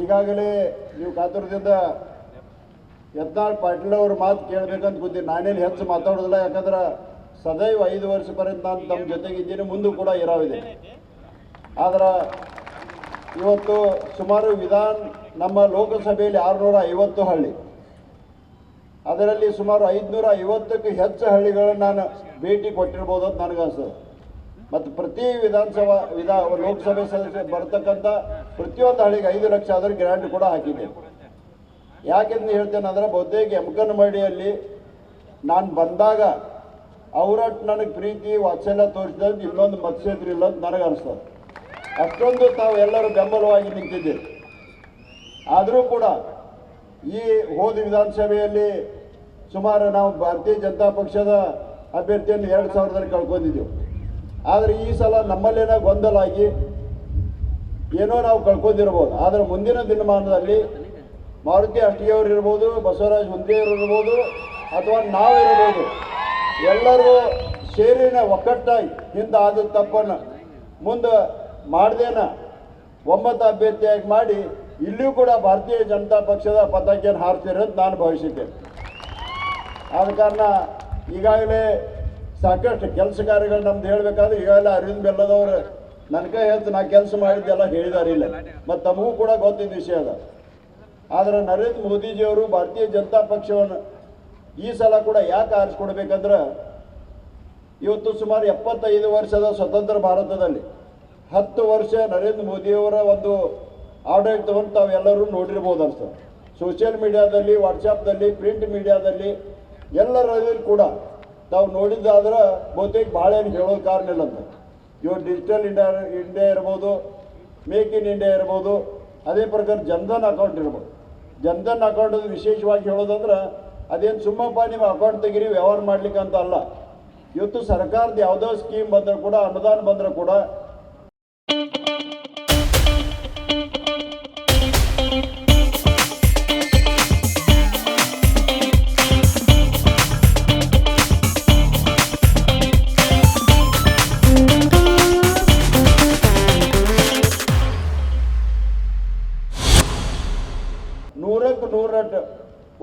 ಈಗಾಗಲೇ ನೀವು ಕಾತುರದಿಂದ ಯತ್ನಾಳ್ ಪಾಟೀಲ್ ಅವ್ರ ಮಾತು ಕೇಳಬೇಕಂತ ಗೊತ್ತೀನಿ ನಾನೇನು ಹೆಚ್ಚು ಮಾತಾಡೋದಿಲ್ಲ, ಯಾಕಂದ್ರೆ ಸದೈವ ಐದು ವರ್ಷ ಪರ್ಯಂತ ನಾನು ತಮ್ಮ ಜೊತೆಗಿದ್ದೀನಿ ಮುಂದೆ ಕೂಡ ಇರಾವಿದೆ. ಆದ್ರೆ ಇವತ್ತು ಸುಮಾರು ವಿಧಾನ ನಮ್ಮ ಲೋಕಸಭೆಯಲ್ಲಿ ಆರುನೂರ ಐವತ್ತು ಹಳ್ಳಿ. ಅದರಲ್ಲಿ ಸುಮಾರು ಐದುನೂರ ಐವತ್ತಕ್ಕೂ ಹೆಚ್ಚು ಹಳ್ಳಿಗಳನ್ನು ನಾನು ಭೇಟಿ ಕೊಟ್ಟಿರ್ಬೋದು ಅಂತ ನನಗನ್ಸ್ತದೆ ಮತ್ತು ಪ್ರತಿ ವಿಧಾನಸಭಾ ವಿಧಾ ಲೋಕಸಭೆ ಸದಸ್ಯ ಬರ್ತಕ್ಕಂಥ ಪ್ರತಿಯೊಂದು ಹಳ್ಳಿಗೆ ಐದು ಲಕ್ಷ ಆದರೂ ಗ್ರ್ಯಾಂಟ್ ಕೂಡ ಹಾಕಿದೆ. ಯಾಕೆಂದು ಹೇಳ್ತೇನೆ ಅಂದ್ರೆ ಬಹುತೇಕ ಎಮ್ಕನಮಡಿಯಲ್ಲಿ ನಾನು ಬಂದಾಗ ಅವರಟ್ ನನಗೆ ಪ್ರೀತಿ, ವಾತ್ಸಲ್ಯ ತೋರಿಸಿದಂತ ಇನ್ನೊಂದು ಮತ್ಸ್ಯೇತ್ರ ಇಲ್ಲ ಅಂತ ನನಗೆ ಅನಿಸ್ತದೆ ಅಷ್ಟೊಂದು ತಾವು ಎಲ್ಲರೂ ಬೆಂಬಲವಾಗಿ ನಿಂತಿದ್ದೆ ಆದರೂ ಕೂಡ ಈ ಹೋದ ವಿಧಾನಸಭೆಯಲ್ಲಿ ಸುಮಾರು ನಾವು ಭಾರತೀಯ ಜನತಾ ಪಕ್ಷದ ಅಭ್ಯರ್ಥಿಯನ್ನು ಎರಡು ಸಾವಿರದಲ್ಲಿ ಕಳ್ಕೊಂಡಿದ್ದೆವು. ಆದರೆ ಈ ಸಲ ನಮ್ಮಲ್ಲೇನ ಗೊಂದಲ ಆಗಿ ಏನೋ ನಾವು ಕಳ್ಕೊಂಡಿರ್ಬೋದು. ಆದರೆ ಮುಂದಿನ ದಿನಮಾನದಲ್ಲಿ ಮಾರುತಿ ಅಷ್ಟಿಯವರು ಇರ್ಬೋದು, ಬಸವರಾಜ್ ಹುಂದಿಯವರು ಇರ್ಬೋದು, ಅಥವಾ ನಾವಿರ್ಬೋದು ಎಲ್ಲರೂ ಸೇರಿನ ಒಕ್ಕಟ್ಟಾಗಿ ಹಿಂದೆ ಆದ ತಪ್ಪನ್ನು ಮುಂದೆ ಮಾಡ್ದೇನ ಒಮ್ಮತ ಅಭ್ಯರ್ಥಿಯಾಗಿ ಮಾಡಿ, ಇಲ್ಲಿಯೂ ಕೂಡ ಭಾರತೀಯ ಜನತಾ ಪಕ್ಷದ ಪತಾಕೆಯನ್ನು ಹಾರ್ತಿರೋದು ನಾನು ಭಾವಿಸಿದ್ದೇನೆ ಆದ ಕಾರಣ ಈಗಾಗಲೇ ಸಾಕಷ್ಟು ಕೆಲಸ ಕಾರ್ಯಗಳು ನಮ್ದು ಹೇಳಬೇಕಾದ್ರೆ ಈಗಾಗಲೇ ಅರವಿಂದ್ ಬೆಲ್ಲದವರು ನನ್ನ ಕೈ ಹೇಳ್ತು, ನಾ ಕೆಲಸ ಮಾಡಿದ್ದೆಲ್ಲ ಹೇಳಿದಾರೆ ಇಲ್ಲ. ಮತ್ತು ತಮಗೂ ಕೂಡ ಗೊತ್ತಿದ್ದ ವಿಷಯ ಅದ. ಆದರೆ ನರೇಂದ್ರ ಮೋದಿಜಿಯವರು ಭಾರತೀಯ ಜನತಾ ಪಕ್ಷವನ್ನು ಈ ಸಲ ಕೂಡ ಯಾಕೆ ಆರಿಸ್ಕೊಡ್ಬೇಕಂದ್ರೆ ಇವತ್ತು ಸುಮಾರು ಎಪ್ಪತ್ತೈದು ವರ್ಷದ ಸ್ವತಂತ್ರ ಭಾರತದಲ್ಲಿ ಹತ್ತು ವರ್ಷ ನರೇಂದ್ರ ಮೋದಿಯವರ ಒಂದು ಆಡಳಿತವನ್ನು ತಾವೆಲ್ಲರೂ ನೋಡಿರ್ಬೋದು ಅಂತ ಸೋಷಿಯಲ್ ಮೀಡಿಯಾದಲ್ಲಿ ವಾಟ್ಸಪ್ದಲ್ಲಿ ಪ್ರಿಂಟ್ ಮೀಡಿಯಾದಲ್ಲಿ ಎಲ್ಲರಲ್ಲಿ ಕೂಡ ತಾವು ನೋಡಿದ್ದಾದ್ರೆ ಬಹುತೇಕ ಭಾಳ ಏನು ಹೇಳೋದು ಕಾರಣ ಇಲ್ಲ ಅಂತ. ಇವಾಗ ಡಿಜಿಟಲ್ ಇಂಡಿಯಾ ಇಂಡಿಯಾ ಇರ್ಬೋದು ಮೇಕ್ ಇನ್ ಇಂಡಿಯಾ ಇರ್ಬೋದು, ಅದೇ ಪ್ರಕಾರ ಜನ್ಧನ್ ಅಕೌಂಟ್ ಇರ್ಬೋದು. ಜನ್ಧನ್ ಅಕೌಂಟ್ ವಿಶೇಷವಾಗಿ ಹೇಳೋದಂದ್ರೆ, ಅದೇನು ಸುಮ್ಮಪ್ಪ ನಿಮ್ಮ ಅಕೌಂಟ್ ತೆಗಿರಿ, ವ್ಯವಹಾರ ಮಾಡ್ಲಿಕ್ಕೆ ಅಂತ ಅಲ್ಲ. ಇವತ್ತು ಸರ್ಕಾರದ ಯಾವುದೋ ಸ್ಕೀಮ್ ಬಂದರೂ ಕೂಡ, ಅನುದಾನ ಬಂದರೂ ಕೂಡ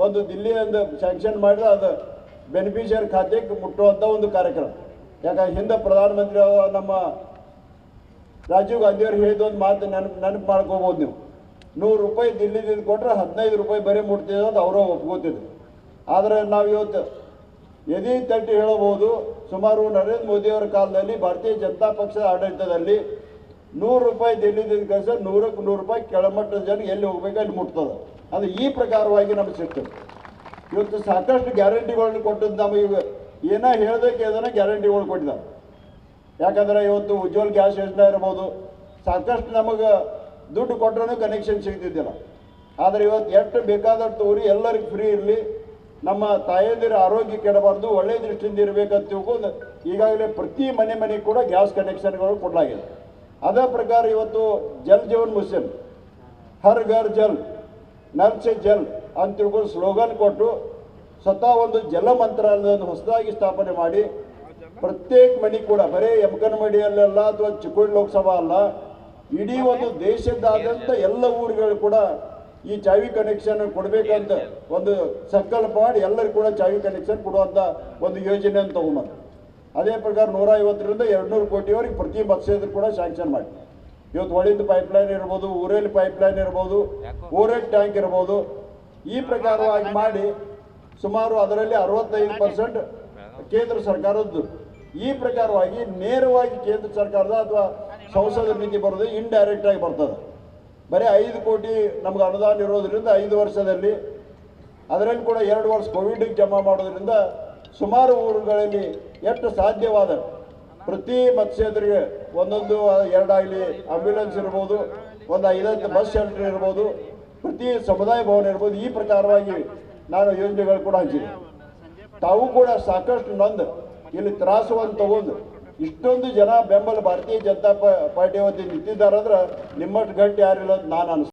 ಒಂದು ದಿಲ್ಲಿಯಿಂದ ಸ್ಯಾಂಕ್ಷನ್ ಮಾಡಿದ್ರೆ ಅದು ಬೆನಿಫಿಷಿಯರ್ ಖಾತೆಗೆ ಮುಟ್ಟುವಂಥ ಒಂದು ಕಾರ್ಯಕ್ರಮ. ಯಾಕಂದ್ರೆ ಹಿಂದೆ ಪ್ರಧಾನಮಂತ್ರಿ ನಮ್ಮ ರಾಜೀವ್ ಗಾಂಧಿ ಅವರು ಹೇಳಿದ ಒಂದು ಮಾತು ನೆನಪು ನೆನಪು ಮಾಡ್ಕೋಬೋದು ನೀವು. ನೂರು ರೂಪಾಯಿ ದಿಲ್ಲಿದಿಂದ ಕೊಟ್ಟರೆ ಹದಿನೈದು ರೂಪಾಯಿ ಬರೀ ಮುಟ್ತಿದ್ರು ಅಂತ ಅವರು ಒಪ್ಕೋತಿದ್ರು. ಆದರೆ ನಾವು ಇವತ್ತು ಎದಿ ತಟ್ಟಿ ಹೇಳಬಹುದು, ಸುಮಾರು ನರೇಂದ್ರ ಮೋದಿಯವರ ಕಾಲದಲ್ಲಿ ಭಾರತೀಯ ಜನತಾ ಪಕ್ಷದ ಆಡಳಿತದಲ್ಲಿ ನೂರು ರೂಪಾಯಿ ದಿಲ್ಲಿದಿಂದ ಕಳಿಸ ನೂರಕ್ಕೆ ನೂರು ರೂಪಾಯಿ ಕೆಳಮಟ್ಟದ ಜನ ಎಲ್ಲಿ ಹೋಗ್ಬೇಕು ಅಲ್ಲಿ ಮುಟ್ತದೆ. ಅದು ಈ ಪ್ರಕಾರವಾಗಿ ನಮಗೆ ಸಿಗ್ತದೆ. ಇವತ್ತು ಸಾಕಷ್ಟು ಗ್ಯಾರಂಟಿಗಳನ್ನು ಕೊಟ್ಟದ್ದು ನಮಗೆ ಏನೋ ಹೇಳೋದಕ್ಕೆ ಅದನ್ನು ಗ್ಯಾರಂಟಿಗಳು ಕೊಟ್ಟಿದ್ದಾರೆ. ಯಾಕಂದ್ರೆ ಇವತ್ತು ಉಜ್ವಲ್ ಗ್ಯಾಸ್ ಯೋಜನೆ ಇರ್ಬೋದು, ಸಾಕಷ್ಟು ನಮಗೆ ದುಡ್ಡು ಕೊಟ್ಟರೂ ಕನೆಕ್ಷನ್ ಸಿಗ್ತಿದ್ದಿಲ್ಲ. ಆದರೆ ಇವತ್ತು ಎಷ್ಟು ಬೇಕಾದಷ್ಟು ತೋರಿ ಎಲ್ಲರಿಗೂ ಫ್ರೀ ಇರಲಿ, ನಮ್ಮ ತಾಯಂದಿರ ಆರೋಗ್ಯ ಕೆಡಬಾರ್ದು ಒಳ್ಳೆಯ ದೃಷ್ಟಿಯಿಂದ ಇರಬೇಕಂತ ತಿಳ್ಕೊಂಡು ಈಗಾಗಲೇ ಪ್ರತಿ ಮನೆ ಮನೆಗೆ ಕೂಡ ಗ್ಯಾಸ್ ಕನೆಕ್ಷನ್ಗಳು ಕೊಡಲಾಗಿದೆ. ಅದೇ ಪ್ರಕಾರ ಇವತ್ತು ಜಲ್ ಜೀವನ್ ಮಿಷನ್, ಹರ್ ಘರ್ ಜಲ್ ನಲ್ ಸೆ ಜಲ್ ಅಂತ ತಿಳ್ಕೊಂಡು ಸ್ಲೋಗನ್ ಕೊಟ್ಟು ಸ್ವತಃ ಒಂದು ಜಲ ಮಂತ್ರಾಲಯವನ್ನು ಹೊಸದಾಗಿ ಸ್ಥಾಪನೆ ಮಾಡಿ, ಪ್ರತ್ಯೇಕ ಮನೆ ಕೂಡ, ಬರೀ ಎಮ್ಕನಮಡಿಯಲ್ಲೆಲ್ಲ ಅಥವಾ ಚಿಕ್ಕೋಡಿ ಲೋಕಸಭಾ ಅಲ್ಲ, ಇಡೀ ಒಂದು ದೇಶದಾದ್ಯಂತ ಎಲ್ಲ ಊರುಗಳು ಕೂಡ ಈ ಚಾವಿ ಕನೆಕ್ಷನ್ ಕೊಡಬೇಕಂತ ಒಂದು ಸಂಕಲ್ಪ ಮಾಡಿ ಎಲ್ಲರಿಗೂ ಕೂಡ ಚಾವಿ ಕನೆಕ್ಷನ್ ಕೊಡುವಂಥ ಒಂದು ಯೋಜನೆಯನ್ನು ತಗೊಂಬಂದು ಅದೇ ಪ್ರಕಾರ ನೂರ ಐವತ್ತರಿಂದ ಎರಡುನೂರು ಕೋಟಿವರೆಗೆ ಪ್ರತಿ ಮತ್ಸ್ಯದ್ರು ಕೂಡ ಶಾಂಕ್ಷನ್ ಮಾಡಿ ಇವತ್ತು ಹೊಳಿದ ಪೈಪ್ಲೈನ್ ಇರ್ಬೋದು, ಊರಲ್ಲಿ ಪೈಪ್ಲೈನ್ ಇರ್ಬೋದು ಊರಲ್ಲಿ ಟ್ಯಾಂಕ್ ಇರ್ಬೋದು ಈ ಪ್ರಕಾರವಾಗಿ ಮಾಡಿ ಸುಮಾರು ಅದರಲ್ಲಿ ಅರವತ್ತೈದು ಪರ್ಸೆಂಟ್ ಕೇಂದ್ರ ಸರ್ಕಾರದ್ದು. ಈ ಪ್ರಕಾರವಾಗಿ ನೇರವಾಗಿ ಕೇಂದ್ರ ಸರ್ಕಾರದ ಅಥವಾ ಸಂಸದ ನಿಧಿ ಬರೋದು ಇಂಡೈರೆಕ್ಟ್ ಆಗಿ ಬರ್ತದೆ. ಬರೀ ಐದು ಕೋಟಿ ನಮ್ಗೆ ಅನುದಾನ ಇರೋದ್ರಿಂದ ಐದು ವರ್ಷದಲ್ಲಿ. ಅದರಲ್ಲಿ ಕೂಡ ಎರಡು ವರ್ಷ ಕೋವಿಡ್ಗೆ ಜಮಾ ಮಾಡೋದ್ರಿಂದ ಸುಮಾರು ಊರುಗಳಲ್ಲಿ ಎಷ್ಟು ಸಾಧ್ಯವಾದ ಪ್ರತಿ ಮತ್ಸೇದರಿಗೆ ಒಂದೊಂದು ಎರಡಾಗಲಿ ಆಂಬ್ಯುಲೆನ್ಸ್ ಇರ್ಬೋದು, ಒಂದು ಐದಂತ ಬಸ್ ಶೆಲ್ಟರ್ ಇರ್ಬೋದು ಪ್ರತಿ ಸಮುದಾಯ ಭವನ ಇರ್ಬೋದು, ಈ ಪ್ರಕಾರವಾಗಿ ನಾನು ಯೋಜನೆಗಳು ಕೂಡ ಹಂಚಿದೆ. ತಾವು ಕೂಡ ಸಾಕಷ್ಟು ನೊಂದು ಇಲ್ಲಿ ತ್ರಾಸವನ್ನು ತಗೊಂಡು ಇಷ್ಟೊಂದು ಜನ ಬೆಂಬಲ ಭಾರತೀಯ ಜನತಾ ಪಾರ್ಟಿ ವತಿ ನಿಂತಿದ್ದಾರೆ ಅಂದ್ರೆ ನಿಮ್ಮಷ್ಟು ಗಟ್ಟಿ ಯಾರಿಲ್ಲ ಅಂತ ನಾನು